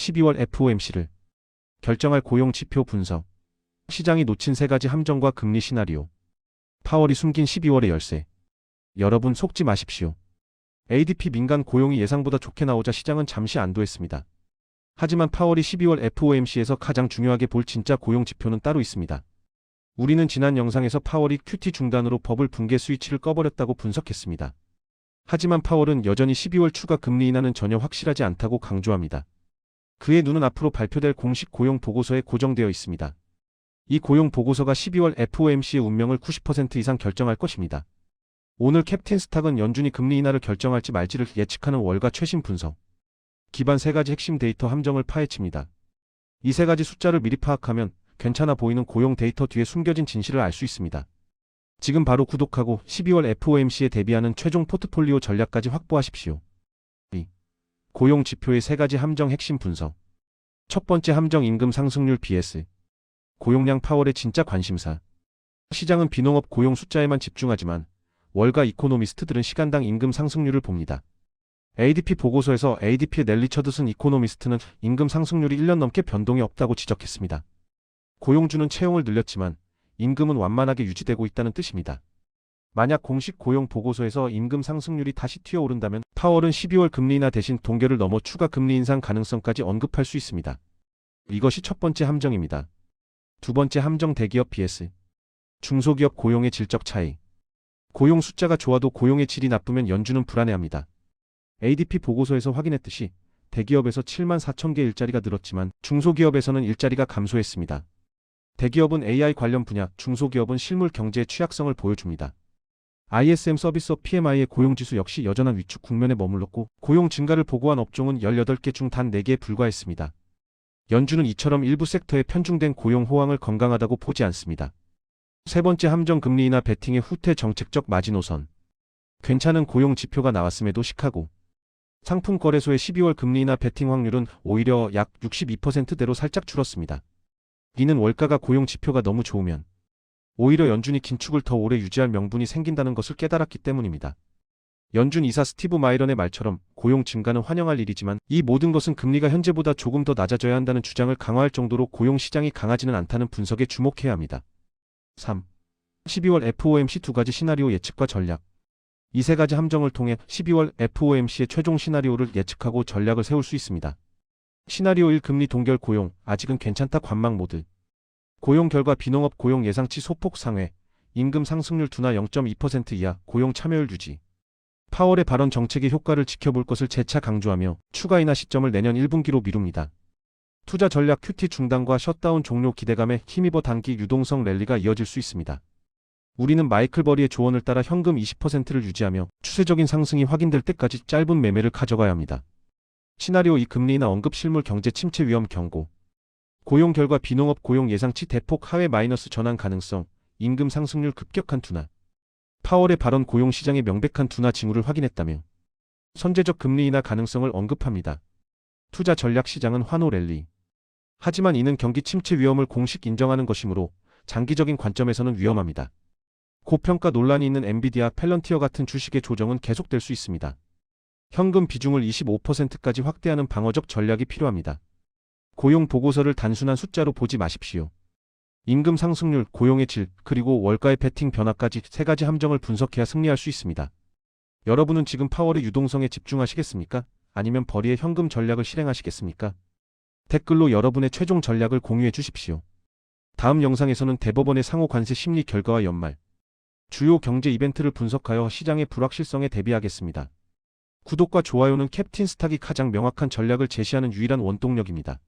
12월 FOMC를 결정할 고용 지표 분석. 시장이 놓친 세 가지 함정과 금리 시나리오. 파월이 숨긴 12월의 열쇠. 여러분 속지 마십시오. ADP 민간 고용이 예상보다 좋게 나오자 시장은 잠시 안도했습니다. 하지만 파월이 12월 FOMC에서 가장 중요하게 볼 진짜 고용 지표는 따로 있습니다. 우리는 지난 영상에서 파월이 QT 중단으로 버블 붕괴 스위치를 꺼버렸다고 분석했습니다. 하지만 파월은 여전히 12월 추가 금리 인하는 전혀 확실하지 않다고 강조합니다. 그의 눈은 앞으로 발표될 공식 고용 보고서에 고정되어 있습니다. 이 고용 보고서가 12월 FOMC의 운명을 90% 이상 결정할 것입니다. 오늘 캡틴 스탁은 연준이 금리 인하를 결정할지 말지를 예측하는 월가 최신 분석. 기반 세 가지 핵심 데이터 함정을 파헤칩니다. 이 세 가지 숫자를 미리 파악하면 괜찮아 보이는 고용 데이터 뒤에 숨겨진 진실을 알 수 있습니다. 지금 바로 구독하고 12월 FOMC에 대비하는 최종 포트폴리오 전략까지 확보하십시오. 2. 고용 지표의 세 가지 함정 핵심 분석. 첫 번째 함정 임금 상승률 BS. 고용량 파월의 진짜 관심사. 시장은 비농업 고용 숫자에만 집중하지만 월가 이코노미스트들은 시간당 임금 상승률을 봅니다. ADP 보고서에서 ADP의 넬리 처드슨 이코노미스트는 임금 상승률이 1년 넘게 변동이 없다고 지적했습니다. 고용주는 채용을 늘렸지만 임금은 완만하게 유지되고 있다는 뜻입니다. 만약 공식 고용 보고서에서 임금 상승률이 다시 튀어오른다면 파월은 12월 금리 인하 대신 동결을 넘어 추가 금리 인상 가능성까지 언급할 수 있습니다. 이것이 첫 번째 함정입니다. 두 번째 함정 대기업 BS. 중소기업 고용의 질적 차이. 고용 숫자가 좋아도 고용의 질이 나쁘면 연준은 불안해합니다. ADP 보고서에서 확인했듯이 대기업에서 7만 4천 개 일자리가 늘었지만 중소기업에서는 일자리가 감소했습니다. 대기업은 AI 관련 분야, 중소기업은 실물 경제의 취약성을 보여줍니다. ISM 서비스업 PMI의 고용지수 역시 여전한 위축 국면에 머물렀고 고용 증가를 보고한 업종은 18개 중 단 4개에 불과했습니다. 연준은 이처럼 일부 섹터에 편중된 고용 호황을 건강하다고 보지 않습니다. 세 번째 함정 금리 인하 베팅의 후퇴 정책적 마지노선. 괜찮은 고용 지표가 나왔음에도 시카고. 상품 거래소의 12월 금리 인하 베팅 확률은 오히려 약 62%대로 살짝 줄었습니다. 이는 월가가 고용 지표가 너무 좋으면 오히려 연준이 긴축을 더 오래 유지할 명분이 생긴다는 것을 깨달았기 때문입니다. 연준 이사 스티브 마이런의 말처럼 고용 증가는 환영할 일이지만 이 모든 것은 금리가 현재보다 조금 더 낮아져야 한다는 주장을 강화할 정도로 고용 시장이 강하지는 않다는 분석에 주목해야 합니다. 3. 12월 FOMC 두 가지 시나리오 예측과 전략. 이 세 가지 함정을 통해 12월 FOMC의 최종 시나리오를 예측하고 전략을 세울 수 있습니다. 시나리오 1 금리 동결 고용, 아직은 괜찮다 관망 모드. 고용 결과 비농업 고용 예상치 소폭 상회, 임금 상승률 둔화 0.2% 이하, 고용 참여율 유지. 파월의 발언 정책의 효과를 지켜볼 것을 재차 강조하며 추가 인하 시점을 내년 1분기로 미룹니다. 투자 전략 QT 중단과 셧다운 종료 기대감에 힘입어 단기 유동성 랠리가 이어질 수 있습니다. 우리는 마이클 버리의 조언을 따라 현금 20%를 유지하며 추세적인 상승이 확인될 때까지 짧은 매매를 가져가야 합니다. 시나리오 2 금리나 언급 실물 경제 침체 위험 경고. 고용 결과 비농업 고용 예상치 대폭 하회 마이너스 전환 가능성, 임금 상승률 급격한 둔화. 파월의 발언 고용 시장의 명백한 둔화 징후를 확인했다며 선제적 금리 인하 가능성을 언급합니다. 투자 전략 시장은 환호 랠리. 하지만 이는 경기 침체 위험을 공식 인정하는 것이므로 장기적인 관점에서는 위험합니다. 고평가 논란이 있는 엔비디아 펠런티어 같은 주식의 조정은 계속될 수 있습니다. 현금 비중을 25%까지 확대하는 방어적 전략이 필요합니다. 고용 보고서를 단순한 숫자로 보지 마십시오. 임금 상승률, 고용의 질, 그리고 월가의 베팅 변화까지 세 가지 함정을 분석해야 승리할 수 있습니다. 여러분은 지금 파월의 유동성에 집중하시겠습니까? 아니면 버리의 현금 전략을 실행하시겠습니까? 댓글로 여러분의 최종 전략을 공유해 주십시오. 다음 영상에서는 대법원의 상호 관세 심리 결과와 연말, 주요 경제 이벤트를 분석하여 시장의 불확실성에 대비하겠습니다. 구독과 좋아요는 캡틴 스탁이 가장 명확한 전략을 제시하는 유일한 원동력입니다.